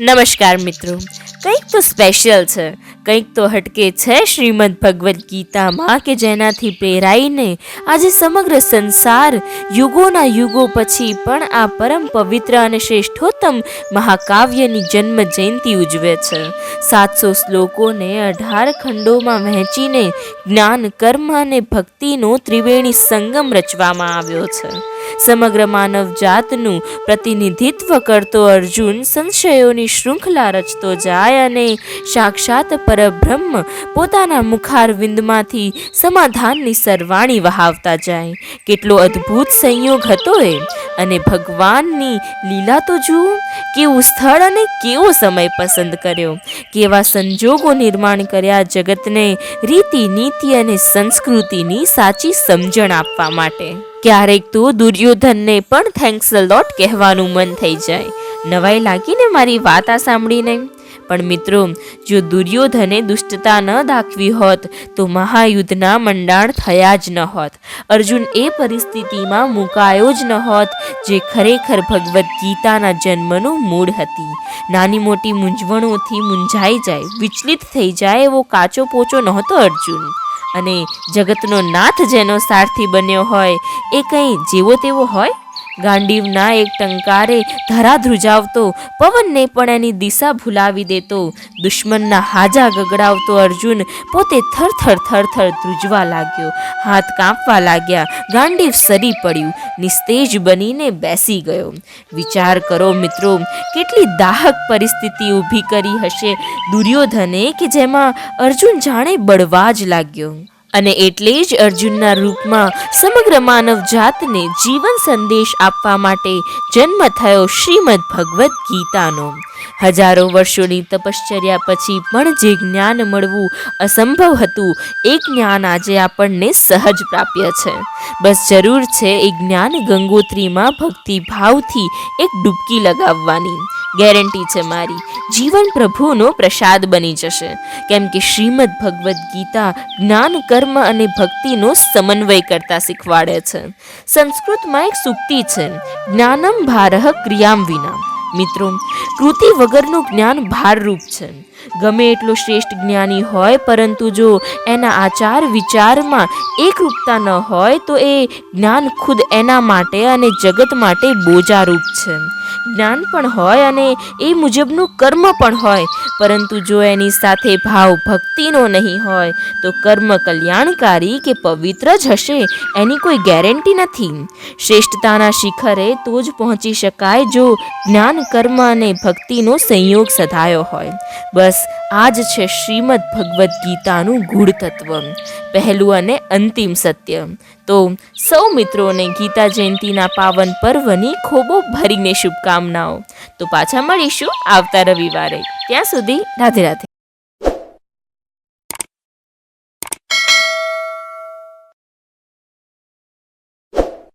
નમસ્કાર મિત્રો. કંઈક તો સ્પેશિયલ છે. કંઈક તો હટકે છે શ્રીમદ ભગવદ્ ગીતામાં કે જેનાથી પ્રેરાઈને આજે સમગ્ર સંસાર યુગોના યુગો પછી પણ આ પરમ પવિત્ર અને શ્રેષ્ઠોત્તમ મહાકાવ્યની જન્મ જયંતિ ઉજવે છે. સાતસો શ્લોકોને અઢાર ખંડોમાં વહેંચીને જ્ઞાન કર્મ અને ભક્તિનો ત્રિવેણી સંગમ રચવામાં આવ્યો છે. સમગ્ર માનવ જાતનું પ્રતિનિધિત્વ કરતો અર્જુન સંશયોની શૃંખલા રચતો જાય અને સાક્ષાત પરબ્રહ્મ પોતાના મુખારવિંદમાંથી સમાધાનની સરવાણી વહાવતા જાય. કેટલો અદ્ભુત સંયોગ હતો એ. અને ભગવાનની લીલા તો જુઓ, કેવું સ્થળ અને કેવો સમય પસંદ કર્યો. કેવા સંજોગો નિર્માણ કર્યા જગતને રીતિ, નીતિ અને સંસ્કૃતિની સાચી સમજણ આપવા માટે. ક્યારેક તો દુર્યોધનને પણ થેન્ક્સ લોટ કહેવાનું મન થઈ જાય. નવાઈ લાગીને મારી વાત આ સાંભળીને. પણ મિત્રો, જો દુર્યોધને દુષ્ટતા ન દાખવી હોત, તો મહાયુદ્ધના મંડાણ થયા જ ન હોત. અર્જુન એ પરિસ્થિતિમાં મુકાયો જ ન હોત, જે ખરેખર ભગવદ્ ગીતાના જન્મનું મૂળ હતી. નાની મોટી મૂંઝવણોથી મૂંઝાઈ જાય, વિચલિત થઈ જાય એવો કાચો પોચો નહોતો અર્જુન. અને જગતનો નાથ જેનો સારથી બન્યો હોય એ કંઈ જેવો તેવો હોય? ગાંડીવના એક ટંકારે ધરા ધ્રુજાવતો, પવનને પણ એની દિશા ભૂલાવી દેતો. દુશ્મનના હાજા ગગડાવતો અર્જુન પોતે થર થર થર થર ધ્રુજવા લાગ્યો. હાથ કાંપવા લાગ્યા. ગાંડીવ સરી પડ્યું. નિસ્તેજ બનીને બેસી ગયો. વિચાર કરો મિત્રો, કેટલી દાહક પરિસ્થિતિ ઊભી કરી હશે દુર્યોધને કે જેમાં અર્જુન જાણે બળવા જ લાગ્યો. અને એટલે જ અર્જુનના રૂપમાં સમગ્ર માનવ જાતને જીવન સંદેશ આપવા માટે જન્મ થયો શ્રીમદ ભગવદ્ ગીતાનો. હજારો વર્ષોની તપશ્ચર્યા પછી પણ જે જ્ઞાન મળવું અસંભવ હતું, એ જ્ઞાન આજે આપણને સહજ પ્રાપ્ય છે. બસ જરૂર છે એ જ્ઞાન ગંગોત્રીમાં ભક્તિભાવથી એક ડૂબકી લગાવવાની. ગેરંટી છે મારી. જીવન પ્રભુનો પ્રસાદ બની જશે. કેમ કે શ્રીમદ ભગવદ્ ગીતા જ્ઞાન, કર્મ અને ભક્તિનો સમન્વય કરતા શીખવાડે છે. સંસ્કૃતમાં એક સુક્તિ છે, જ્ઞાનમ ભારહ ક્રિયામ વિના. મિત્રો, કૃતિ વગરનું જ્ઞાન ભારરૂપ છે. ગમે એટલો શ્રેષ્ઠ જ્ઞાની હોય, પરંતુ જો એના આચાર વિચારમાં એકરૂપતા ન હોય, તો એ જ્ઞાન ખુદ એના માટે અને જગત માટે બોજારૂપ છે. જ્ઞાન પણ હોય અને એ મુજબનું કર્મ પણ હોય. પરંતુ જો એની સાથે ભાવ ભક્તિનો નહીં હોય, તો કર્મ કલ્યાણકારી કે પવિત્ર જ હશે, એની કોઈ ગેરંટી નથી. શ્રેષ્ઠતાના શિખરે તો જ પહોંચી શકાય જો જ્ઞાન, કર્મ અને ભક્તિનો સંયોગ સધાયો હોય. બસ, આ જ છે શ્રીમદ ભગવદ્ ગીતાનું ગૂઢ તત્વ પહેલું અને અંતિમ સત્ય. તો સૌ મિત્રોને ગીતા જયંતિના પાવન પર્વની ખૂબ ભરીને શુભકામનાઓ. તો પાછા મળીશું આવતા રવિવારે. ત્યાં સુધી રાધે રાધે.